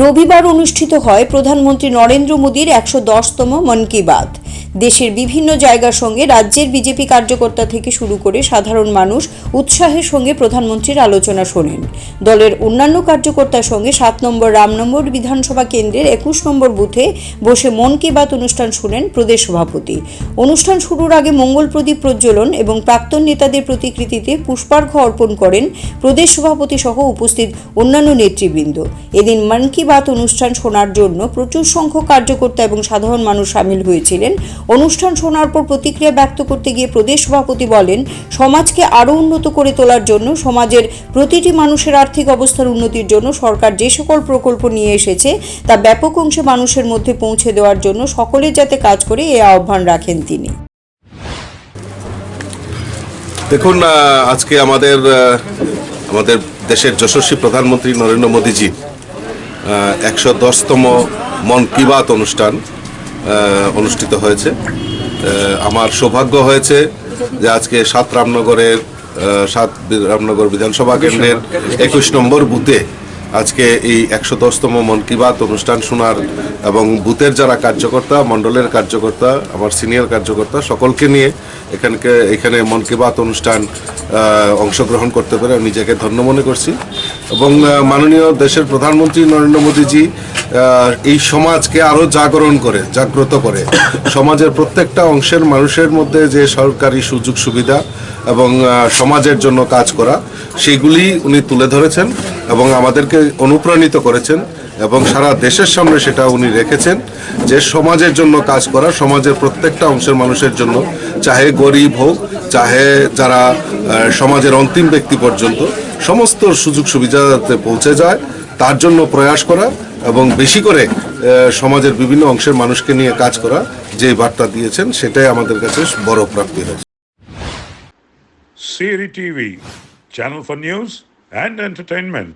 রবিবার অনুষ্ঠিত হয় প্রধানমন্ত্রী নরেন্দ্র মোদীর একশো দশতম মন কি বাত। দেশের বিভিন্ন জায়গার সঙ্গে রাজ্যের বিজেপি কার্যকর্তা থেকে শুরু করে সাধারণ মানুষ উৎসাহের সঙ্গে প্রধানমন্ত্রীর আলোচনা শোনেন। দলের অন্যান্য কার্যকর্তার সঙ্গে সাত নম্বর রামনগর বিধানসভা কেন্দ্রের একুশ নম্বর বুথে বসে মন কি বাত অনুষ্ঠান শুনেন প্রদেশ সভাপতি। অনুষ্ঠান শুরুর আগে মঙ্গল প্রদীপ প্রজ্বলন এবং প্রাক্তন নেতাদের প্রতিকৃতিতে পুষ্পার্ঘ অর্পণ করেন প্রদেশ সভাপতি সহ উপস্থিত অন্যান্য নেতৃবৃন্দ। এদিন মন কি বাত অনুষ্ঠান শোনার জন্য প্রচুর সংখ্যক কার্যকর্তা এবং সাধারণ মানুষ সামিল হয়েছিলেন। অনুষ্ঠান শোনার পর প্রতিক্রিয়া ব্যক্ত করতে গিয়ে প্রদেশ সভাপতি বলেন, সমাজকে আরও উন্নত করে তোলার জন্য, সমাজের প্রতিটি মানুষের আর্থিক অবস্থার উন্নতির জন্য সরকার যে সকল প্রকল্প নিয়ে এসেছে, তা ব্যাপক অংশে মানুষের মধ্যে পৌঁছে দেওয়ার জন্য সকলের যাতে কাজ করে, এ আহ্বান রাখেন তিনি। দেখুন আজকে আমাদের আমাদের দেশের যশস্বী প্রধানমন্ত্রী নরেন্দ্র মোদীজি একশো দশতম মন কি বাত অনুষ্ঠান। অনুষ্ঠিত হয়েছে। আমার সৌভাগ্য হয়েছে যে আজকে সাত রামনগরের সাত রামনগর বিধানসভা কেন্দ্রের একুশ নম্বর বুথে আজকে এই একশো দশতম মন কি বাত অনুষ্ঠান শোনার এবং বুথের যারা কার্যকর্তা মণ্ডলের কার্যকর্তা আমার সিনিয়র কার্যকর্তা সকলকে নিয়ে এখানকে এখানে মন কি বাত অনুষ্ঠান অংশগ্রহণ করতে পেরে আমি নিজেকে ধন্য মনে করছি। এবং মাননীয় দেশের প্রধানমন্ত্রী নরেন্দ্র মোদীজি এই সমাজকে আরও জাগরণ করে, জাগ্রত করে। সমাজের প্রত্যেকটা অংশের মানুষের মধ্যে যে সরকারি সুযোগ সুবিধা এবং সমাজের জন্য কাজ করা, সেগুলি উনি তুলে ধরেছেন এবং আমাদেরকে অনুপ্রাণিত করেছেন এবং সারা দেশের সামনে সেটা উনি রেখেছেন যে সমাজের জন্য কাজ করা, সমাজের প্রত্যেকটা অংশের মানুষের জন্য চাহে গরিব হোক, চাহে যারা সমাজের অন্তিম ব্যক্তি পর্যন্ত সমস্ত সুযোগ সুবিধা যাতে পৌঁছে যায়, তার জন্য প্রয়াস করা এবং বেশি করে সমাজের বিভিন্ন অংশের মানুষকে নিয়ে কাজ করা যে বার্তা দিয়েছেন, সেটাই আমাদের কাছে বড় প্রাপ্তি হয়েছে Siri TV, channel for news and entertainment.